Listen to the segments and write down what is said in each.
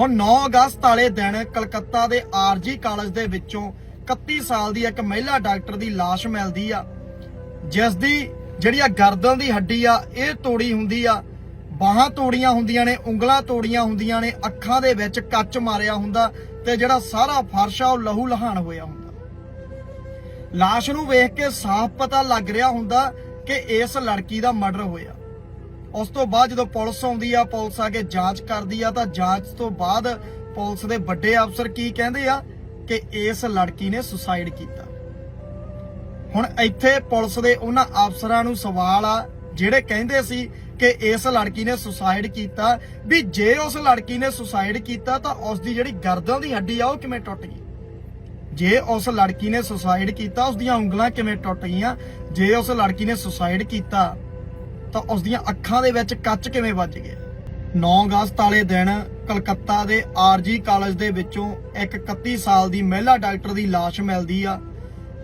ਹੁਣ 9 ਅਗਸਤ ਵਾਲੇ ਦਿਨ ਕਲਕੱਤਾ ਦੇ ਆਰਜੀ ਕਾਲਜ ਦੇ ਵਿੱਚੋਂ 31 ਸਾਲ ਦੀ ਇੱਕ ਮਹਿਲਾ ਡਾਕਟਰ ਦੀ ਲਾਸ਼ ਮਿਲਦੀ ਆ। ਜਿਸ ਦੀ ਜਿਹੜੀ ਆ ਗਰਦਨ ਦੀ ਹੱਡੀ ਆ, ਇਹ ਤੋੜੀ ਹੁੰਦੀ ਆ। ਬਾਹਾਂ ਤੋੜੀਆਂ ਹੁੰਦੀਆਂ ਨੇ, ਉਂਗਲਾਂ ਤੋੜੀਆਂ ਹੁੰਦੀਆਂ ਨੇ, ਅੱਖਾਂ ਦੇ ਵਿੱਚ ਕੱਚ ਮਾਰਿਆ ਹੁੰਦਾ ਤੇ ਜਿਹੜਾ ਸਾਰਾ ਫਰਸ਼ ਆ, ਉਹ ਲਹੂ ਲਹਾਨ ਹੋਇਆ ਹੁੰਦਾ। ਲਾਸ਼ ਨੂੰ ਵੇਖ ਕੇ ਸਾਫ਼ ਪਤਾ ਲੱਗ ਰਿਹਾ ਹੁੰਦਾ ਕਿ ਇਸ ਲੜਕੀ ਦਾ ਮਰਡਰ ਹੋਇਆ। ਉਸ ਤੋਂ ਬਾਅਦ ਜਦੋਂ ਪੁਲਿਸ ਆਉਂਦੀ ਆ, ਪੁਲਿਸ ਆ ਕੇ ਜਾਂਚ ਕਰਦੀ ਆ, ਤਾਂ ਜਾਂਚ ਤੋਂ ਬਾਅਦ ਪੁਲਿਸ ਦੇ ਵੱਡੇ ਅਫਸਰ ਕੀ ਕਹਿੰਦੇ ਆ ਕਿ ਇਸ ਲੜਕੀ ਨੇ ਸੁਸਾਈਡ ਕੀਤਾ। ਹੁਣ ਇੱਥੇ ਪੁਲਿਸ ਦੇ ਉਹਨਾਂ ਅਫਸਰਾਂ ਨੂੰ ਸਵਾਲ ਆ, ਜਿਹੜੇ ਕਹਿੰਦੇ ਸੀ ਕਿ ਇਸ ਲੜਕੀ ਨੇ ਸੁਸਾਈਡ ਕੀਤਾ। ਵੀ ਜੇ ਉਸ ਲੜਕੀ ਨੇ ਸੁਸਾਈਡ ਕੀਤਾ, ਤਾਂ ਉਸ ਦੀ ਜਿਹੜੀ ਗਰਦਨ ਦੀ ਹੱਡੀ ਆ, ਉਹ ਕਿਵੇਂ ਟੁੱਟ ਗਈ? ਜੇ ਉਸ ਲੜਕੀ ਨੇ ਸੁਸਾਈਡ ਕੀਤਾ, ਉਸ ਦੀਆਂ ਉਂਗਲਾਂ ਕਿਵੇਂ ਟੁੱਟ ਗਈਆਂ? ਜੇ ਉਸ ਲੜਕੀ ਨੇ ਸੁਸਾਈਡ ਕੀਤਾ ਤਾਂ ਉਸ ਦੀਆਂ ਅੱਖਾਂ ਦੇ ਵਿੱਚ ਕੱਚ ਕਿਵੇਂ ਵੱਜ ਗਏ? 9 ਅਗਸਤ ਵਾਲੇ ਦਿਨ ਕਲਕੱਤਾ ਦੇ ਆਰਜੀ ਕਾਲਜ ਦੇ ਵਿੱਚੋਂ ਇੱਕ 31 ਸਾਲ ਦੀ ਮਹਿਲਾ ਡਾਕਟਰ ਦੀ ਲਾਸ਼ ਮਿਲਦੀ ਆ,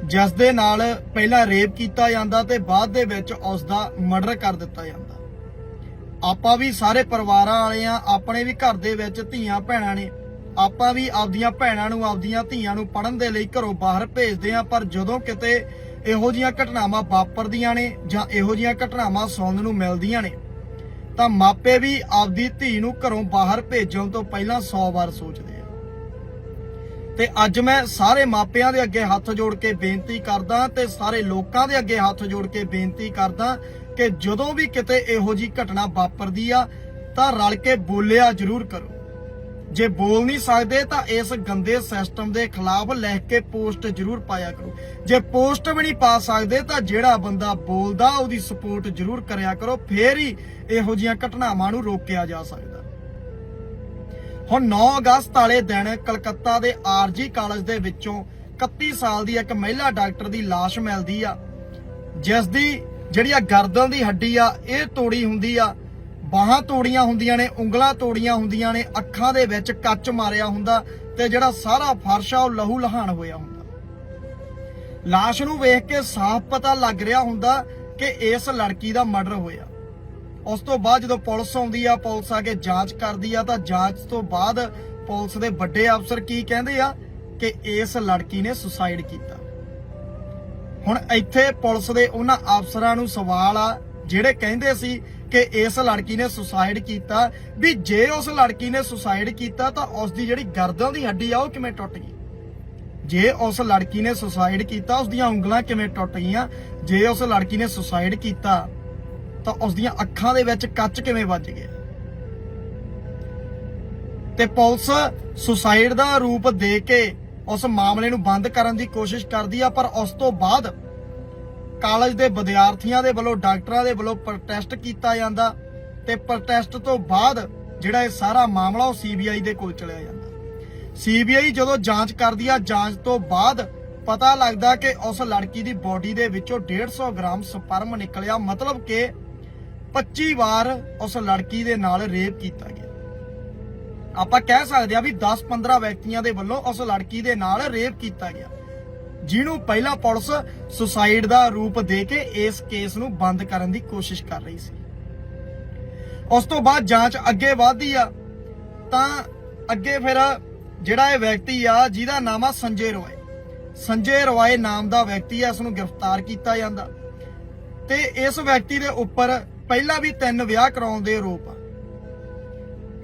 ਜਿਸ ਦੇ ਨਾਲ ਪਹਿਲਾਂ ਰੇਪ ਕੀਤਾ ਜਾਂਦਾ ਤੇ ਬਾਅਦ ਦੇ ਵਿੱਚ ਉਸ ਦਾ ਮਰਡਰ ਕਰ ਦਿੱਤਾ ਜਾਂਦਾ। ਆਪਾਂ ਵੀ ਸਾਰੇ ਪਰਿਵਾਰਾਂ ਵਾਲੇ ਆ, ਆਪਣੇ ਵੀ ਘਰ ਦੇ ਵਿੱਚ ਧੀਆਂ ਭੈਣਾਂ ਨੇ। ਆਪਾਂ ਵੀ ਆਪਦੀਆਂ ਭੈਣਾਂ ਨੂੰ, ਆਪਦੀਆਂ ਧੀਆਂ ਨੂੰ ਪੜਨ ਦੇ ਲਈ ਘਰੋਂ ਬਾਹਰ ਭੇਜਦੇ ਆ, ਪਰ ਜਦੋਂ ਕਿਤੇ ਇਹੋ ਜੀਆਂ ਘਟਨਾਵਾਂ ਵਾਪਰਦੀਆਂ ਨੇ ਜਾਂ ਇਹੋ ਜੀਆਂ ਘਟਨਾਵਾਂ ਸੁਣਨ ਨੂੰ ਮਿਲਦੀਆਂ ਨੇ, ਤਾਂ ਮਾਪੇ ਵੀ ਆਪਦੀ ਧੀ ਨੂੰ ਘਰੋਂ ਬਾਹਰ ਭੇਜਣ ਤੋਂ ਪਹਿਲਾਂ 100 ਵਾਰ ਸੋਚਦੇ ਆ। ਤੇ ਅੱਜ ਮੈਂ ਸਾਰੇ ਮਾਪਿਆਂ ਦੇ ਅੱਗੇ ਹੱਥ ਜੋੜ ਕੇ ਬੇਨਤੀ ਕਰਦਾ ਤੇ ਸਾਰੇ ਲੋਕਾਂ ਦੇ ਅੱਗੇ ਹੱਥ ਜੋੜ ਕੇ ਬੇਨਤੀ ਕਰਦਾ ਕਿ ਜਦੋਂ ਵੀ ਕਿਤੇ ਇਹੋ ਜੀ ਘਟਨਾ ਵਾਪਰਦੀ ਆ, ਤਾਂ ਰਲ ਕੇ ਬੋਲਿਆ ਜ਼ਰੂਰ ਕਰੋ। ਜੇ ਬੋਲ ਨਹੀਂ ਸਕਦੇ ਤਾਂ ਇਸ ਗੰਦੇ ਸਿਸਟਮ ਦੇ ਖਿਲਾਫ ਲਿਖ ਕੇ ਪੋਸਟ ਜ਼ਰੂਰ ਪਾਇਆ ਕਰੋ। ਜੇ ਪੋਸਟ ਵੀ ਨਹੀਂ ਪਾ ਸਕਦੇ ਤਾਂ ਜਿਹੜਾ ਬੰਦਾ ਬੋਲਦਾ, ਉਹਦੀ ਸਪੋਰਟ ਜ਼ਰੂਰ ਕਰਿਆ ਕਰੋ, ਫੇਰ ਹੀ ਇਹੋ ਜੀਆਂ ਘਟਨਾਵਾਂ ਨੂੰ ਰੋਕਿਆ ਜਾ ਸਕਦਾ। ਹੁਣ 9 ਅਗਸਤ ਵਾਲੇ ਦਿਨ ਕਲਕੱਤਾ ਦੇ ਆਰਜੀ ਕਾਲਜ ਦੇ ਵਿੱਚੋਂ 31 ਸਾਲ ਦੀ ਇੱਕ ਮਹਿਲਾ ਡਾਕਟਰ ਦੀ ਲਾਸ਼ ਮਿਲਦੀ ਆ, ਜਿਸ ਦੀ ਜਿਹੜੀ ਆ ਗਰਦਨ ਦੀ ਹੱਡੀ ਆ, ਇਹ ਤੋੜੀ ਹੁੰਦੀ ਆ ਬਾਹਾਂ ਤੋੜੀਆਂ ਹੁੰਦੀਆਂ ਨੇ, ਉਂਗਲਾਂ ਤੋੜੀਆਂ ਹੁੰਦੀਆਂ ਨੇ, ਅੱਖਾਂ ਦੇ ਵਿੱਚ ਕੱਚ ਮਾਰਿਆ ਹੁੰਦਾ ਤੇ ਜਿਹੜਾ ਸਾਰਾ ਫਰਸ਼ ਆ ਉਹ ਲਹੂ ਲਹਾਨ ਹੋਇਆ ਹੁੰਦਾ। ਲਾਸ਼ ਨੂੰ ਵੇਖ ਕੇ ਸਾਫ਼ ਪਤਾ ਲੱਗ ਰਿਹਾ ਹੁੰਦਾ ਕਿ ਇਸ ਲੜਕੀ ਦਾ ਮਰਡਰ ਹੋਇਆ। ਉਸ ਤੋਂ ਬਾਅਦ ਜਦੋਂ ਪੁਲਿਸ ਆਉਂਦੀ ਆ, ਪੁਲਿਸ ਆ ਕੇ ਜਾਂਚ ਕਰਦੀ ਆ, ਤਾਂ ਜਾਂਚ ਤੋਂ ਬਾਅਦ ਪੁਲਿਸ ਦੇ ਵੱਡੇ ਅਫਸਰ ਕੀ ਕਹਿੰਦੇ ਆ ਕਿ ਇਸ ਲੜਕੀ ਨੇ ਸੁਸਾਈਡ ਕੀਤਾ। ਹੁਣ ਇੱਥੇ ਪੁਲਿਸ ਦੇ ਉਹਨਾਂ ਅਫਸਰਾਂ ਨੂੰ ਸਵਾਲ ਆ ਜਿਹੜੇ ਕਹਿੰਦੇ ਸੀ ਕਿ ਇਸ ਲੜਕੀ ਨੇ ਸੁਸਾਈਡ ਕੀਤਾ। ਵੀ ਜੇ ਉਸ ਲੜਕੀ ਨੇ ਸੁਸਾਈਡ ਕੀਤਾ ਤਾਂ ਉਸ ਦੀ ਜਿਹੜੀ ਗਰਦਨ ਦੀ ਹੱਡੀ ਆ, ਉਹ ਕਿਵੇਂ ਟੁੱਟ ਗਈ? ਜੇ ਉਸ ਲੜਕੀ ਨੇ ਸੁਸਾਈਡ ਕੀਤਾ ਉਸ ਦੀਆਂ ਉਂਗਲਾਂ ਕਿਵੇਂ ਟੁੱਟ ਗਈਆਂ? ਜੇ ਉਸ ਲੜਕੀ ਨੇ ਸੁਸਾਈਡ ਕੀਤਾ, ਤਾਂ ਉਸ ਦੀਆਂ ਅੱਖਾਂ ਦੇ ਵਿੱਚ ਕੱਚ ਕਿਵੇਂ ਵੱਜ ਗਿਆ ਤੇ ਪੁਲਿਸ ਸੁਸਾਈਡ ਦਾ ਰੂਪ ਦੇ ਕੇ ਉਸ ਮਾਮਲੇ ਨੂੰ ਬੰਦ ਕਰਨ ਦੀ ਕੋਸ਼ਿਸ਼ ਕਰਦੀ ਆ, ਪਰ ਉਸ ਤੋਂ ਬਾਅਦ ਕਾਲਜ ਦੇ ਵਿਦਿਆਰਥੀਆਂ ਦੇ ਵੱਲੋਂ, ਡਾਕਟਰਾਂ ਦੇ ਵੱਲੋਂ ਪ੍ਰੋਟੈਸਟ ਕੀਤਾ ਜਾਂਦਾ ਤੇ ਪ੍ਰੋਟੈਸਟ ਤੋਂ ਬਾਅਦ ਜਿਹੜਾ ਇਹ ਸਾਰਾ ਮਾਮਲਾ ਉਹ ਸੀਬੀਆਈ ਦੇ ਕੋਲ ਚਲਿਆ ਜਾਂਦਾ। ਸੀਬੀਆਈ ਜਦੋਂ ਜਾਂਚ ਕਰਦੀ ਆ, ਜਾਂਚ ਤੋਂ ਬਾਅਦ ਪਤਾ ਲੱਗਦਾ ਕਿ ਉਸ ਲੜਕੀ ਦੀ ਬੋਡੀ ਦੇ ਵਿੱਚੋਂ 150 ਗ੍ਰਾਮ ਸਪਰਮ ਨਿਕਲਿਆ, ਮਤਲਬ ਕਿ 25 ਵਾਰ ਉਸ ਲੜਕੀ ਦੇ ਨਾਲ ਰੇਪ ਕੀਤਾ ਗਿਆ। ਆਪਾਂ ਕਹਿ ਸਕਦੇ ਆ ਵੀ 10-15 ਵਿਅਕਤੀਆਂ ਦੇ ਵੱਲੋਂ ਉਸ ਲੜਕੀ ਦੇ ਨਾਲ ਰੇਪ ਕੀਤਾ ਗਿਆ। ਜਿਹਨੂੰ ਪਹਿਲਾਂ ਪੁਲਿਸ ਸੁਸਾਈਡ ਦਾ ਰੂਪ ਦੇ ਕੇ ਇਸ ਕੇਸ ਨੂੰ ਬੰਦ ਕਰਨ ਦੀ ਕੋਸ਼ਿਸ਼ ਕਰ ਰਹੀ ਸੀ। ਉਸ ਤੋਂ ਬਾਅਦ ਜਾਂਚ ਅੱਗੇ ਵਧਦੀ ਆ। ਤਾਂ ਅੱਗੇ ਫਿਰ ਜਿਹੜਾ ਇਹ ਵਿਅਕਤੀ ਆ, ਜਿਹਦਾ ਨਾਮ ਆ ਸੰਜੇ ਰੋਏ। ਸੰਜੇ ਰੋਏ ਨਾਮ ਦਾ ਵਿਅਕਤੀ ਆ ਇਸ ਨੂੰ ਗ੍ਰਿਫਤਾਰ ਕੀਤਾ ਜਾਂਦਾ। ਤੇ ਇਸ ਵਿਅਕਤੀ ਦੇ ਉੱਪਰ ਪਹਿਲਾਂ ਵੀ ਤਿੰਨ ਵਿਆਹ ਕਰਾਉਣ ਦੇ ਆਰੋਪ ਆ।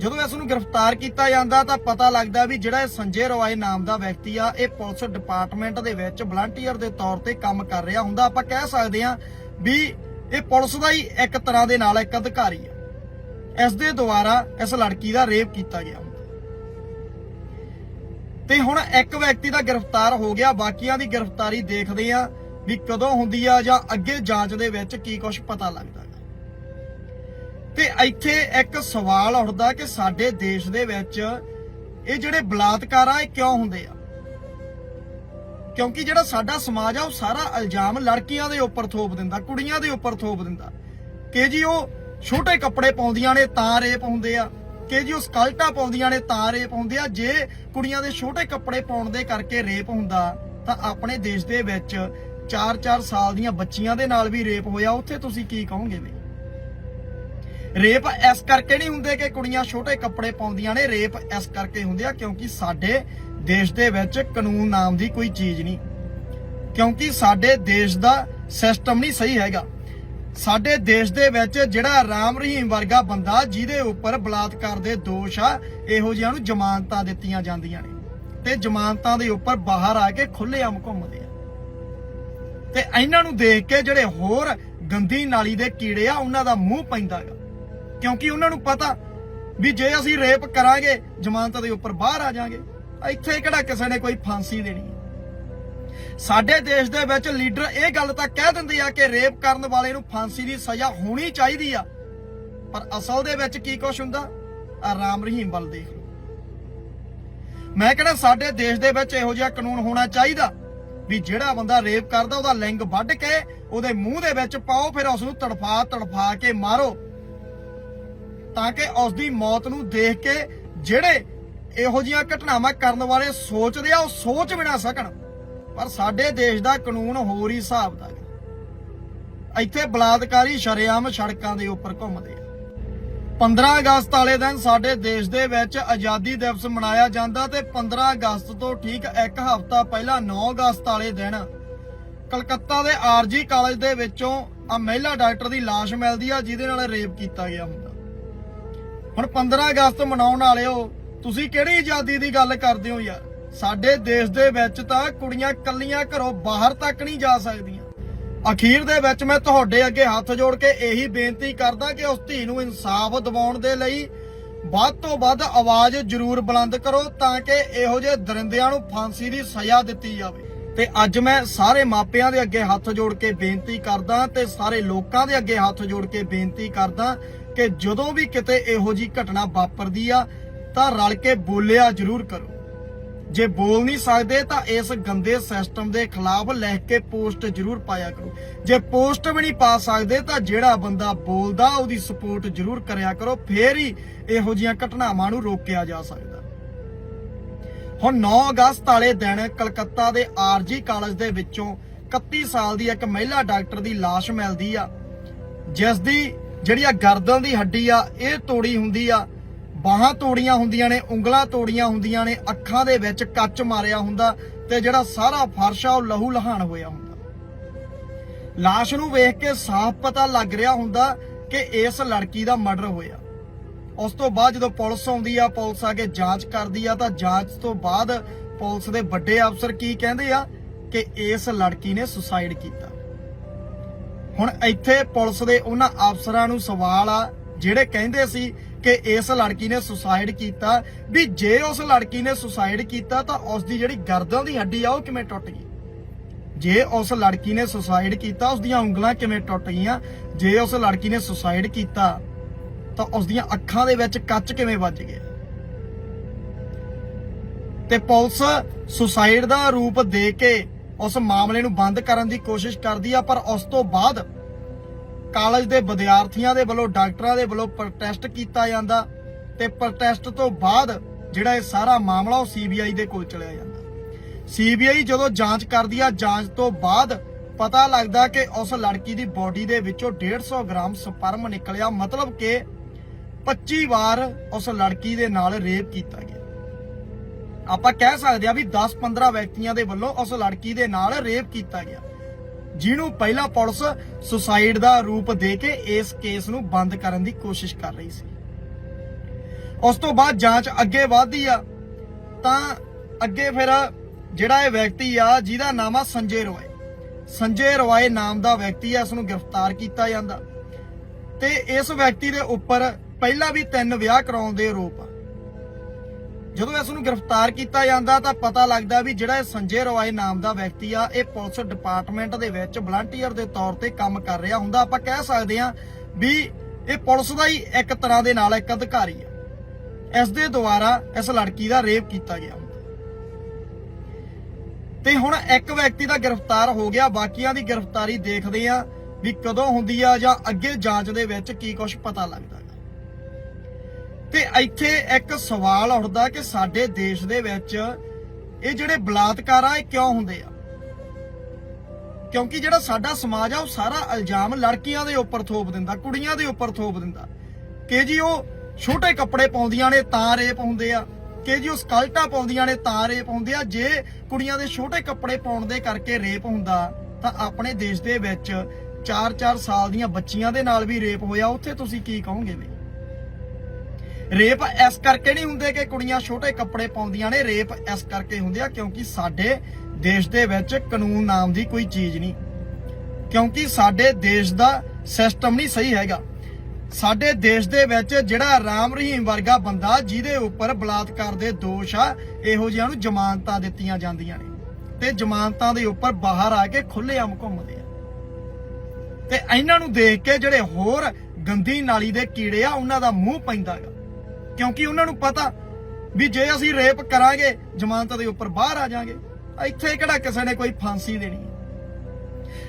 ਜਦੋਂ ਇਸ ਨੂੰ ਗ੍ਰਿਫਤਾਰ ਕੀਤਾ ਜਾਂਦਾ ਤਾਂ ਪਤਾ ਲੱਗਦਾ ਵੀ ਜਿਹੜਾ ਇਹ ਸੰਜੇ ਰੋਏ ਨਾਮ ਦਾ ਵਿਅਕਤੀ ਆ, ਇਹ ਪੁਲਿਸ ਡਿਪਾਰਟਮੈਂਟ ਦੇ ਵਿੱਚ ਵਲੰਟੀਅਰ ਦੇ ਤੌਰ ਤੇ ਕੰਮ ਕਰ ਰਿਹਾ ਹੁੰਦਾ। ਆਪਾਂ ਕਹਿ ਸਕਦੇ ਆ ਵੀ ਇਹ ਪੁਲਿਸ ਦਾ ਹੀ ਇੱਕ ਤਰ੍ਹਾਂ ਦੇ ਨਾਲ ਇੱਕ ਅਧਿਕਾਰੀ ਆ। ਇਸ ਦੇ ਦੁਆਰਾ ਇਸ ਲੜਕੀ ਦਾ ਰੇਪ ਕੀਤਾ ਗਿਆ ਹੁੰਦਾ। ਤੇ ਹੁਣ ਇੱਕ ਵਿਅਕਤੀ ਦਾ ਗ੍ਰਿਫਤਾਰ ਹੋ ਗਿਆ, ਬਾਕੀਆਂ ਦੀ ਗ੍ਰਿਫਤਾਰੀ ਦੇਖਦੇ ਆ ਵੀ ਕਦੋਂ ਹੁੰਦੀ ਆ ਜਾਂ ਅੱਗੇ ਜਾਂਚ ਦੇ ਵਿੱਚ ਕੀ ਕੁਝ ਪਤਾ ਲੱਗਦਾ। ਤੇ ਇੱਥੇ ਇੱਕ ਸਵਾਲ ਉੱਠਦਾ ਕਿ ਸਾਡੇ ਦੇਸ਼ ਦੇ ਵਿੱਚ ਇਹ ਜਿਹੜੇ ਬਲਾਤਕਾਰ ਆ ਇਹ ਕਿਉਂ ਹੁੰਦੇ ਆ? ਕਿਉਂਕਿ ਜਿਹੜਾ ਸਾਡਾ ਸਮਾਜ ਆ, ਉਹ ਸਾਰਾ ਇਲਜ਼ਾਮ ਲੜਕੀਆਂ ਦੇ ਉੱਪਰ ਥੋਪ ਦਿੰਦਾ, ਕੁੜੀਆਂ ਦੇ ਉੱਪਰ ਥੋਪ ਦਿੰਦਾ। ਕਿ ਜੀ ਉਹ ਛੋਟੇ ਕੱਪੜੇ ਪਾਉਂਦੀਆਂ ਨੇ, ਤਾਂ ਰੇਪ ਹੁੰਦੇ ਆ। ਕਿ ਜੀ ਉਹ ਸਕਲਟਾਂ ਪਾਉਂਦੀਆਂ ਨੇ, ਤਾਂ ਰੇਪ ਹੁੰਦੇ ਆ। ਜੇ ਕੁੜੀਆਂ ਦੇ ਛੋਟੇ ਕੱਪੜੇ ਪਾਉਣ ਦੇ ਕਰਕੇ ਰੇਪ ਹੁੰਦਾ, ਤਾਂ ਆਪਣੇ ਦੇਸ਼ ਦੇ ਵਿੱਚ 4-4 ਸਾਲ ਦੀਆਂ ਬੱਚੀਆਂ ਦੇ ਨਾਲ ਵੀ ਰੇਪ ਹੋਇਆ। ਉੱਥੇ ਤੁਸੀਂ ਕੀ ਕਹੋਗੇ ਵੀ? ਰੇਪ ਇਸ ਕਰਕੇ ਨਹੀਂ ਹੁੰਦੇ ਕਿ ਕੁੜੀਆਂ ਛੋਟੇ ਕੱਪੜੇ ਪਾਉਂਦੀਆਂ ਨੇ। ਰੇਪ ਇਸ ਕਰਕੇ ਹੁੰਦੇ ਆ ਕਿਉਂਕਿ ਸਾਡੇ ਦੇਸ਼ ਦੇ ਵਿੱਚ ਕਾਨੂੰਨ ਨਾਮ ਦੀ ਕੋਈ ਚੀਜ਼ ਨਹੀਂ। ਕਿਉਂਕਿ ਸਾਡੇ ਦੇਸ਼ ਦਾ ਸਿਸਟਮ ਨਹੀਂ ਸਹੀ ਹੈਗਾ। ਸਾਡੇ ਦੇਸ਼ ਦੇ ਵਿੱਚ ਜਿਹੜਾ ਰਾਮ ਰਹੀਮ ਵਰਗਾ ਬੰਦਾ ਜਿਹਦੇ ਉੱਪਰ ਬਲਾਤਕਾਰ ਦੇ ਦੋਸ਼ ਆ, ਇਹੋ ਜਿਹਿਆਂ ਨੂੰ ਜ਼ਮਾਨਤਾਂ ਦਿੱਤੀਆਂ ਜਾਂਦੀਆਂ ਨੇ। ਤੇ ਜ਼ਮਾਨਤਾਂ ਦੇ ਉੱਪਰ ਬਾਹਰ ਆ ਕੇ ਖੁੱਲ੍ਹੇਆਮ ਘੁੰਮਦੇ ਆ। ਤੇ ਇਹਨਾਂ ਨੂੰ ਦੇਖ ਕੇ ਜਿਹੜੇ ਹੋਰ ਗੰਦੀ ਨਾਲੀ ਦੇ ਕੀੜੇ ਆ, ਉਹਨਾਂ ਦਾ ਮੂੰਹ ਪੈਂਦਾਗਾ ਕਿਉਂਕਿ ਉਹਨਾਂ ਨੂੰ ਪਤਾ ਵੀ ਜੇ ਅਸੀਂ ਰੇਪ ਕਰਾਂਗੇ, ਜ਼ਮਾਨਤ ਦੇ ਉੱਪਰ ਬਾਹਰ ਆ ਜਾਾਂਗੇ, ਇੱਥੇ ਕਿਹੜਾ ਕਿਸੇ ਨੇ ਕੋਈ ਫਾਂਸੀ ਦੇਣੀ ਸਾਡੇ ਦੇਸ਼ ਦੇ ਵਿੱਚ ਲੀਡਰ ਇਹ ਗੱਲ ਤਾਂ ਕਹਿ ਦਿੰਦੇ ਆ ਕਿ ਰੇਪ ਕਰਨ ਵਾਲੇ ਨੂੰ ਫਾਂਸੀ ਦੀ ਸਜ਼ਾ ਹੋਣੀ ਚਾਹੀਦੀ ਆ। ਪਰ ਅਸਲ ਦੇ ਵਿੱਚ ਕੀ ਕੁਛ ਹੁੰਦਾ? ਆ ਰਾਮ ਰਹੀਮ ਵੱਲ ਦੇਖ ਲਓ। ਮੈਂ ਕਹਿੰਦਾ ਸਾਡੇ ਦੇਸ਼ ਦੇ ਵਿੱਚ ਇਹੋ ਜਿਹਾ ਕਾਨੂੰਨ ਹੋਣਾ ਚਾਹੀਦਾ ਵੀ ਜਿਹੜਾ ਬੰਦਾ ਰੇਪ ਕਰਦਾ, ਉਹਦਾ ਲਿੰਗ ਵੱਢ ਕੇ ਉਹਦੇ ਮੂੰਹ ਦੇ ਵਿੱਚ ਪਾਓ, ਫਿਰ ਉਸ ਨੂੰ ਤੜਫਾ ਤੜਫਾ ਕੇ ਮਾਰੋ। ਤਾਂ ਕਿ ਉਸ ਦੀ ਮੌਤ ਨੂੰ ਦੇਖ ਕੇ ਜਿਹੜੇ ਇਹੋ ਜਿਹੀਆਂ ਘਟਨਾਵਾਂ ਕਰਨ ਵਾਲੇ ਸੋਚਦੇ ਆ, ਉਹ ਸੋਚ ਵੀ ਨਾ ਸਕਣ। ਪਰ ਸਾਡੇ ਦੇਸ਼ ਦਾ ਕਾਨੂੰਨ ਹੋਰ ਹੀ ਹਿਸਾਬ ਦਾ ਹੈ। ਇੱਥੇ ਬਲਾਤਕਾਰੀ ਸ਼ਰੇਆਮ ਸੜਕਾਂ ਦੇ ਉੱਪਰ ਘੁੰਮਦੇ ਆ। 15 ਅਗਸਤ ਵਾਲੇ ਦਿਨ ਸਾਡੇ ਦੇਸ਼ ਦੇ ਵਿੱਚ ਆਜ਼ਾਦੀ ਦਿਵਸ ਮਨਾਇਆ ਜਾਂਦਾ ਤੇ 15 ਅਗਸਤ ਤੋਂ ਠੀਕ ਇੱਕ ਹਫ਼ਤਾ ਪਹਿਲਾਂ 9 ਅਗਸਤ ਵਾਲੇ ਦਿਨ ਕਲਕੱਤਾ ਦੇ ਆਰਜੀ ਕਾਲਜ ਦੇ ਵਿੱਚੋਂ ਆ ਮਹਿਲਾ ਡਾਕਟਰ ਦੀ ਲਾਸ਼ ਮਿਲਦੀ ਆ, ਜਿਹਦੇ ਨਾਲ ਰੇਪ ਕੀਤਾ ਗਿਆ ਹੁੰਦਾ ਹੁਣ 15 ਅਗਸਤ ਮਨਾਉਣ ਵਾਲਿਓ, ਤੁਸੀਂ ਕਿਹੜੀ ਆਜ਼ਾਦੀ ਦੀ ਗੱਲ ਕਰਦੇ ਹੋ ਯਾਰ? ਸਾਡੇ ਦੇਸ਼ ਦੇ ਵਿੱਚ ਤਾਂ ਕੁੜੀਆਂ ਕੱਲੀਆਂ ਘਰੋਂ ਬਾਹਰ ਤੱਕ ਨਹੀਂ ਜਾ ਸਕਦੀਆਂ। ਅਖੀਰ ਦੇ ਵਿੱਚ ਮੈਂ ਤੁਹਾਡੇ ਅੱਗੇ ਹੱਥ ਜੋੜ ਕੇ ਇਹੀ ਬੇਨਤੀ ਕਰਦਾ ਕਿ ਉਸ ਧੀ ਨੂੰ ਇਨਸਾਫ ਦਿਵਾਉਣ ਦੇ ਲਈ ਵੱਧ ਤੋਂ ਵੱਧ ਆਵਾਜ਼ ਜ਼ਰੂਰ ਬੁਲੰਦ ਕਰੋ ਤਾਂ ਕਿ ਇਹੋ ਜਿਹੇ ਦਰਿੰਦਿਆਂ ਨੂੰ ਫਾਂਸੀ ਦੀ ਸਜ਼ਾ ਦਿੱਤੀ ਜਾਵੇ। ਤੇ ਅੱਜ ਮੈਂ ਸਾਰੇ ਮਾਪਿਆਂ ਦੇ ਅੱਗੇ ਹੱਥ ਜੋੜ ਕੇ ਬੇਨਤੀ ਕਰਦਾ ਤੇ ਸਾਰੇ ਲੋਕਾਂ ਦੇ ਅੱਗੇ ਹੱਥ ਜੋੜ ਕੇ ਬੇਨਤੀ ਕਰਦਾ ਕਿ ਜਦੋਂ ਵੀ ਕਿਤੇ ਇਹੋ ਜੀ ਘਟਨਾ ਵਾਪਰਦੀ ਆ, ਤਾਂ ਰਲ ਕੇ ਬੋਲਿਆ ਜ਼ਰੂਰ ਕਰੋ। ਜੇ ਬੋਲ ਨਹੀਂ ਸਕਦੇ, ਤਾਂ ਇਸ ਗੰਦੇ ਸਿਸਟਮ ਦੇ ਖਿਲਾਫ ਲਿਖ ਕੇ ਪੋਸਟ ਜ਼ਰੂਰ ਪਾਇਆ ਕਰੋ। ਜੇ ਪੋਸਟ ਵੀ ਨਹੀਂ ਪਾ ਸਕਦੇ, ਤਾਂ ਜਿਹੜਾ ਬੰਦਾ ਬੋਲਦਾ, ਉਹਦੀ ਸਪੋਰਟ ਜ਼ਰੂਰ ਕਰਿਆ ਕਰੋ। ਫੇਰ ਹੀ ਇਹੋ ਜੀਆਂ ਘਟਨਾਵਾਂ ਨੂੰ ਰੋਕਿਆ ਜਾ ਸਕਦਾ। ਹੁਣ 9 ਅਗਸਤ ਵਾਲੇ ਦਿਨ ਕਲਕੱਤਾ ਦੇ ਆਰਜੀ ਕਾਲਜ ਦੇ ਵਿੱਚੋਂ 31 ਸਾਲ ਦੀ ਇੱਕ ਮਹਿਲਾ ਡਾਕਟਰ ਦੀ ਲਾਸ਼ ਮਿਲਦੀ ਆ, ਜਿਸ ਦੀ ਜਿਹੜੀ ਆ ਗਰਦਨ ਦੀ ਹੱਡੀ ਆ, ਇਹ ਤੋੜੀ ਹੁੰਦੀ ਆ। ਬਾਹਾਂ ਤੋੜੀਆਂ ਹੁੰਦੀਆਂ ਨੇ, ਉਂਗਲਾਂ ਤੋੜੀਆਂ ਹੁੰਦੀਆਂ ਨੇ, ਅੱਖਾਂ ਦੇ ਵਿੱਚ ਕੱਚ ਮਾਰਿਆ ਹੁੰਦਾ ਤੇ ਜਿਹੜਾ ਸਾਰਾ ਫਰਸ਼ ਆ, ਉਹ ਲਹੂ ਲਹਾਨ ਹੋਇਆ ਹੁੰਦਾ। ਲਾਸ਼ ਨੂੰ ਵੇਖ ਕੇ ਸਾਫ਼ ਪਤਾ ਲੱਗ ਰਿਹਾ ਹੁੰਦਾ ਕਿ ਇਸ ਲੜਕੀ ਦਾ ਮਰਡਰ ਹੋਇਆ। ਉਸ ਤੋਂ ਬਾਅਦ ਜਦੋਂ ਪੁਲਿਸ ਆਉਂਦੀ ਆ, ਪੁਲਿਸ ਆ ਕੇ ਜਾਂਚ ਕਰਦੀ ਆ, ਤਾਂ ਜਾਂਚ ਤੋਂ ਬਾਅਦ ਪੁਲਿਸ ਦੇ ਵੱਡੇ ਅਫਸਰ ਕੀ ਕਹਿੰਦੇ ਆ ਕਿ ਇਸ ਲੜਕੀ ਨੇ ਸੁਸਾਈਡ ਕੀਤਾ। ਹੁਣ ਇੱਥੇ ਪੁਲਿਸ ਦੇ ਉਹਨਾਂ ਅਫਸਰਾਂ ਨੂੰ ਸਵਾਲ ਆ, ਜਿਹੜੇ ਕਹਿੰਦੇ ਸੀ ਕਿ ਇਸ ਲੜਕੀ ਨੇ ਸੁਸਾਈਡ ਕੀਤਾ। ਵੀ ਜੇ ਉਸ ਲੜਕੀ ਨੇ ਸੁਸਾਇਡ ਕੀਤਾ, ਤਾਂ ਉਸ ਦੀ ਜਿਹੜੀ ਗਰਦਨ ਦੀ ਹੱਡੀ ਆ, ਉਹ ਕਿਵੇਂ ਟੁੱਟ ਗਈ? ਜੇ ਉਸ ਲੜਕੀ ਨੇ ਸੁਸਾਈਡ ਕੀਤਾ ਉਸ ਦੀਆਂ ਉਂਗਲਾਂ ਕਿਵੇਂ ਟੁੱਟ ਗਈਆਂ? ਜੇ ਉਸ ਲੜਕੀ ਨੇ ਸੁਸਾਇਡ ਕੀਤਾ, ਤਾਂ ਉਸ ਦੀਆਂ ਅੱਖਾਂ ਦੇ ਵਿੱਚ ਕੱਚ ਕਿਵੇਂ ਵੱਜ ਗਿਆ ਤੇ ਪੁਲਿਸ ਸੁਸਾਇਡ ਦਾ ਰੂਪ ਦੇ ਕੇ ਉਸ ਮਾਮਲੇ ਨੂੰ ਬੰਦ ਕਰਨ ਦੀ ਕੋਸ਼ਿਸ਼ ਕਰਦੀ ਆ, ਪਰ ਉਸ ਤੋਂ ਬਾਅਦ ਕਾਲਜ ਦੇ ਵਿਦਿਆਰਥੀਆਂ ਦੇ ਵੱਲੋਂ, ਡਾਕਟਰਾਂ ਦੇ ਵੱਲੋਂ ਪ੍ਰੋਟੈਸਟ ਕੀਤਾ ਜਾਂਦਾ ਤੇ ਪ੍ਰੋਟੈਸਟ ਤੋਂ ਬਾਅਦ ਜਿਹੜਾ ਇਹ ਸਾਰਾ ਮਾਮਲਾ ਉਹ ਸੀਬੀਆਈ ਦੇ ਕੋਲ ਚਲਿਆ ਜਾਂਦਾ। ਸੀਬੀਆਈ ਜਦੋਂ ਜਾਂਚ ਕਰਦੀ ਆ, ਜਾਂਚ ਤੋਂ ਬਾਅਦ ਪਤਾ ਲੱਗਦਾ ਕਿ ਉਸ ਲੜਕੀ ਦੀ ਬਾਡੀ ਦੇ ਵਿੱਚੋਂ 150 ਗ੍ਰਾਮ ਸਪਰਮ ਨਿਕਲਿਆ, ਮਤਲਬ ਕਿ 25 ਵਾਰ ਉਸ ਲੜਕੀ ਦੇ ਨਾਲ ਰੇਪ ਕੀਤਾ ਗਿਆ। ਆਪਾਂ ਕਹਿ ਸਕਦੇ ਆ ਵੀ 10-15 ਵਿਅਕਤੀਆਂ ਦੇ ਵੱਲੋਂ ਉਸ ਲੜਕੀ ਦੇ ਨਾਲ ਰੇਪ ਕੀਤਾ ਗਿਆ। ਜਿਹਨੂੰ ਪਹਿਲਾਂ ਪੁਲਿਸ ਸੁਸਾਈਡ ਦਾ ਰੂਪ ਦੇ ਕੇ ਇਸ ਕੇਸ ਨੂੰ ਬੰਦ ਕਰਨ ਦੀ ਕੋਸ਼ਿਸ਼ ਕਰ ਰਹੀ ਸੀ। ਉਸ ਤੋਂ ਬਾਅਦ ਜਾਂਚ ਅੱਗੇ ਵਧਦੀ ਆ। ਤਾਂ ਅੱਗੇ ਫਿਰ ਜਿਹੜਾ ਇਹ ਵਿਅਕਤੀ ਆ, ਜਿਹਦਾ ਨਾਮ ਆ ਸੰਜੇ ਰੋਏ। ਸੰਜੇ ਰੋਏ ਨਾਮ ਦਾ ਵਿਅਕਤੀ ਆ, ਇਸ ਨੂੰ ਗ੍ਰਿਫਤਾਰ ਕੀਤਾ ਜਾਂਦਾ। ਤੇ ਇਸ ਵਿਅਕਤੀ ਦੇ ਉੱਪਰ ਪਹਿਲਾਂ ਵੀ ਤਿੰਨ ਵਿਆਹ ਕਰਾਉਣ ਦੇ ਆਰੋਪ ਆ। ਜਦੋਂ ਇਸ ਨੂੰ ਗ੍ਰਿਫਤਾਰ ਕੀਤਾ ਜਾਂਦਾ ਤਾਂ ਪਤਾ ਲੱਗਦਾ ਵੀ ਜਿਹੜਾ ਇਹ ਸੰਜੇ ਰਵਾਏ ਨਾਮ ਦਾ ਵਿਅਕਤੀ ਆ, ਇਹ ਪੁਲਿਸ ਡਿਪਾਰਟਮੈਂਟ ਦੇ ਵਿੱਚ ਵਲੰਟੀਅਰ ਦੇ ਤੌਰ ਤੇ ਕੰਮ ਕਰ ਰਿਹਾ ਹੁੰਦਾ। ਆਪਾਂ ਕਹਿ ਸਕਦੇ ਆ ਵੀ ਇਹ ਪੁਲਿਸ ਦਾ ਹੀ ਇੱਕ ਤਰ੍ਹਾਂ ਦੇ ਨਾਲ ਇੱਕ ਅਧਿਕਾਰੀ ਆ। ਇਸ ਦੇ ਦੁਆਰਾ ਇਸ ਲੜਕੀ ਦਾ ਰੇਪ ਕੀਤਾ ਗਿਆ ਹੁੰਦਾ। ਤੇ ਹੁਣ ਇੱਕ ਵਿਅਕਤੀ ਦਾ ਗ੍ਰਿਫਤਾਰ ਹੋ ਗਿਆ, ਬਾਕੀਆਂ ਦੀ ਗ੍ਰਿਫਤਾਰੀ ਦੇਖਦੇ ਆ ਵੀ ਕਦੋਂ ਹੁੰਦੀ ਆ ਜਾਂ ਅੱਗੇ ਜਾਂਚ ਦੇ ਵਿੱਚ ਕੀ ਕੁਝ ਪਤਾ ਲੱਗਦਾ। ਤੇ ਇੱਥੇ ਇੱਕ ਸਵਾਲ ਉੱਠਦਾ ਕਿ ਸਾਡੇ ਦੇਸ਼ ਦੇ ਵਿੱਚ ਇਹ ਜਿਹੜੇ ਬਲਾਤਕਾਰ ਆ, ਇਹ ਕਿਉਂ ਹੁੰਦੇ ਆ? ਕਿਉਂਕਿ ਜਿਹੜਾ ਸਾਡਾ ਸਮਾਜ ਆ, ਉਹ ਸਾਰਾ ਇਲਜ਼ਾਮ ਲੜਕੀਆਂ ਦੇ ਉੱਪਰ ਥੋਪ ਦਿੰਦਾ, ਕੁੜੀਆਂ ਦੇ ਉੱਪਰ ਥੋਪ ਦਿੰਦਾ। ਕਿ ਜੀ ਉਹ ਛੋਟੇ ਕੱਪੜੇ ਪਾਉਂਦੀਆਂ ਨੇ ਤਾਂ ਰੇਪ ਹੁੰਦੇ ਆ। ਕਿ ਜੀ ਉਹ ਸਕਲਟਾਂ ਪਾਉਂਦੀਆਂ ਨੇ ਤਾਂ ਰੇਪ ਹੁੰਦੇ ਆ। ਜੇ ਕੁੜੀਆਂ ਦੇ ਛੋਟੇ ਕੱਪੜੇ ਪਾਉਣ ਦੇ ਕਰਕੇ ਰੇਪ ਹੁੰਦਾ, ਤਾਂ ਆਪਣੇ ਦੇਸ਼ ਦੇ ਵਿੱਚ 4-4 ਸਾਲ ਦੀਆਂ ਬੱਚੀਆਂ ਦੇ ਨਾਲ ਵੀ ਰੇਪ ਹੋਇਆ। ਉੱਥੇ ਤੁਸੀਂ ਕੀ ਕਹੋਗੇ ਵੀ? ਰੇਪ ਇਸ ਕਰਕੇ ਨਹੀਂ ਹੁੰਦੇ ਕਿ ਕੁੜੀਆਂ ਛੋਟੇ ਕੱਪੜੇ ਪਾਉਂਦੀਆਂ ਨੇ, ਰੇਪ ਇਸ ਕਰਕੇ ਹੁੰਦੇ ਆ ਕਿਉਂਕਿ ਸਾਡੇ ਦੇਸ਼ ਦੇ ਵਿੱਚ ਕਾਨੂੰਨ ਨਾਮ ਦੀ ਕੋਈ ਚੀਜ਼ ਨਹੀਂ। ਕਿਉਂਕਿ ਸਾਡੇ ਦੇਸ਼ ਦਾ ਸਿਸਟਮ ਨਹੀਂ ਸਹੀ ਹੈਗਾ। ਸਾਡੇ ਦੇਸ਼ ਦੇ ਵਿੱਚ ਜਿਹੜਾ ਰਾਮ ਰਹੀਮ ਵਰਗਾ ਬੰਦਾ ਜਿਹਦੇ ਉੱਪਰ ਬਲਾਤਕਾਰ ਦੇ ਦੋਸ਼ ਆ, ਇਹੋ ਜਿਹਿਆਂ ਨੂੰ ਜ਼ਮਾਨਤਾਂ ਦਿੱਤੀਆਂ ਜਾਂਦੀਆਂ ਨੇ। ਤੇ ਜ਼ਮਾਨਤਾਂ ਦੇ ਉੱਪਰ ਬਾਹਰ ਆ ਕੇ ਖੁੱਲ੍ਹੇਆਮ ਘੁੰਮਦੇ ਆ। ਤੇ ਇਹਨਾਂ ਨੂੰ ਦੇਖ ਕੇ ਜਿਹੜੇ ਹੋਰ ਗੰਦੀ ਨਾਲੀ ਦੇ ਕੀੜੇ ਆ, ਉਹਨਾਂ ਦਾ ਮੂੰਹ ਪੈਂਦਾਗਾ ਕਿਉਂਕਿ ਉਹਨਾਂ ਨੂੰ ਪਤਾ ਵੀ ਜੇ ਅਸੀਂ ਰੇਪ ਕਰਾਂਗੇ, ਜ਼ਮਾਨਤ ਦੇ ਉੱਪਰ ਬਾਹਰ ਆ ਜਾਾਂਗੇ ਇੱਥੇ ਕਿਹੜਾ ਕਿਸੇ ਨੇ ਕੋਈ ਫਾਂਸੀ ਦੇਣੀ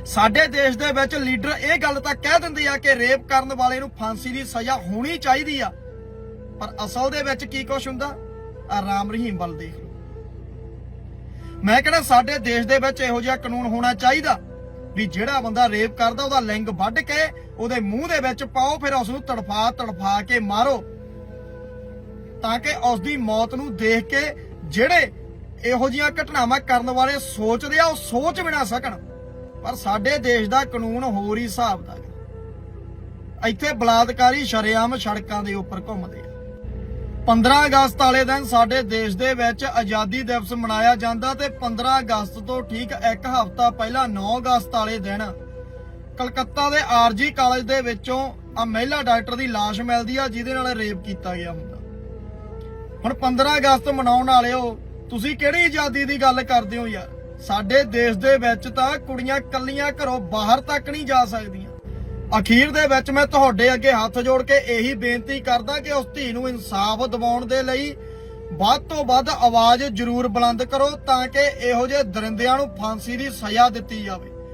ਸਾਡੇ ਦੇਸ਼ ਦੇ ਵਿੱਚ ਲੀਡਰ ਇਹ ਗੱਲ ਤਾਂ ਕਹਿ ਦਿੰਦੇ ਆ ਕਿ ਰੇਪ ਕਰਨ ਵਾਲੇ ਨੂੰ ਫਾਂਸੀ ਦੀ ਸਜ਼ਾ ਹੋਣੀ ਚਾਹੀਦੀ ਆ। ਪਰ ਅਸਲ ਦੇ ਵਿੱਚ ਕੀ ਕੁਛ ਹੁੰਦਾ? ਆ ਰਾਮ ਰਹੀਮ ਵੱਲ ਦੇਖ ਲਓ। ਮੈਂ ਕਹਿੰਦਾ ਸਾਡੇ ਦੇਸ਼ ਦੇ ਵਿੱਚ ਇਹੋ ਜਿਹਾ ਕਾਨੂੰਨ ਹੋਣਾ ਚਾਹੀਦਾ ਵੀ ਜਿਹੜਾ ਬੰਦਾ ਰੇਪ ਕਰਦਾ, ਉਹਦਾ ਲਿੰਗ ਵੱਢ ਕੇ ਉਹਦੇ ਮੂੰਹ ਦੇ ਵਿੱਚ ਪਾਓ, ਫਿਰ ਉਸ ਨੂੰ ਤੜਫਾ ਤੜਫਾ ਕੇ ਮਾਰੋ। ਤਾਂ ਕਿ ਉਸ ਦੀ ਮੌਤ ਨੂੰ ਦੇਖ ਕੇ ਜਿਹੜੇ ਇਹੋ ਜਿਹੀਆਂ ਘਟਨਾਵਾਂ ਕਰਨ ਬਾਰੇ ਸੋਚਦੇ ਆ, ਉਹ ਸੋਚ ਵੀ ਨਾ ਸਕਣ। ਪਰ ਸਾਡੇ ਦੇਸ਼ ਦਾ ਕਾਨੂੰਨ ਹੋਰ ਹੀ ਹਿਸਾਬ ਦਾ ਹੈ। ਇੱਥੇ ਬਲਾਤਕਾਰੀ ਸ਼ਰੇਆਮ ਸੜਕਾਂ ਦੇ ਉੱਪਰ ਘੁੰਮਦੇ ਆ। 15 ਅਗਸਤ ਵਾਲੇ ਦਿਨ ਸਾਡੇ ਦੇਸ਼ ਦੇ ਵਿੱਚ ਆਜ਼ਾਦੀ ਦਿਵਸ ਮਨਾਇਆ ਜਾਂਦਾ ਤੇ 15 ਅਗਸਤ ਤੋਂ ਠੀਕ ਇੱਕ ਹਫ਼ਤਾ ਪਹਿਲਾਂ 9 ਅਗਸਤ ਵਾਲੇ ਦਿਨ ਕਲਕੱਤਾ ਦੇ ਆਰਜੀ ਕਾਲਜ ਦੇ ਵਿੱਚੋਂ ਆ ਮਹਿਲਾ ਡਾਕਟਰ ਦੀ ਲਾਸ਼ ਮਿਲਦੀ ਆ, ਜਿਹਦੇ ਨਾਲ ਰੇਪ ਕੀਤਾ ਗਿਆ ਹੁੰਦਾ। ਹੁਣ 15 ਅਗਸਤ ਮਨਾਉਣ ਵਾਲਿਓ ਤੁਸੀਂ ਕਿਹੜੀ ਆਜ਼ਾਦੀ ਦੀ ਗੱਲ ਕਰਦੇ ਹੋ ਯਾਰ? ਸਾਡੇ ਦੇਸ਼ ਦੇ ਵਿੱਚ ਤਾਂ ਕੁੜੀਆਂ ਕੱਲੀਆਂ ਘਰੋਂ ਬਾਹਰ ਤੱਕ ਨਹੀਂ ਜਾ ਸਕਦੀਆਂ। ਅਖੀਰ ਦੇ ਵਿੱਚ ਮੈਂ ਤੁਹਾਡੇ ਅੱਗੇ ਹੱਥ ਜੋੜ ਕੇ ਇਹੀ ਬੇਨਤੀ ਕਰਦਾ ਕਿ ਉਸ ਧੀ ਨੂੰ ਇਨਸਾਫ ਦਿਵਾਉਣ ਦੇ ਲਈ ਵੱਧ ਤੋਂ ਵੱਧ ਆਵਾਜ਼ ਜ਼ਰੂਰ ਬੁਲੰਦ ਕਰੋ ਤਾਂ ਕਿ ਇਹੋ ਜਿਹੇ ਦਰਿੰਦਿਆਂ ਨੂੰ ਫਾਂਸੀ ਦੀ ਸਜ਼ਾ ਦਿੱਤੀ ਜਾਵੇ।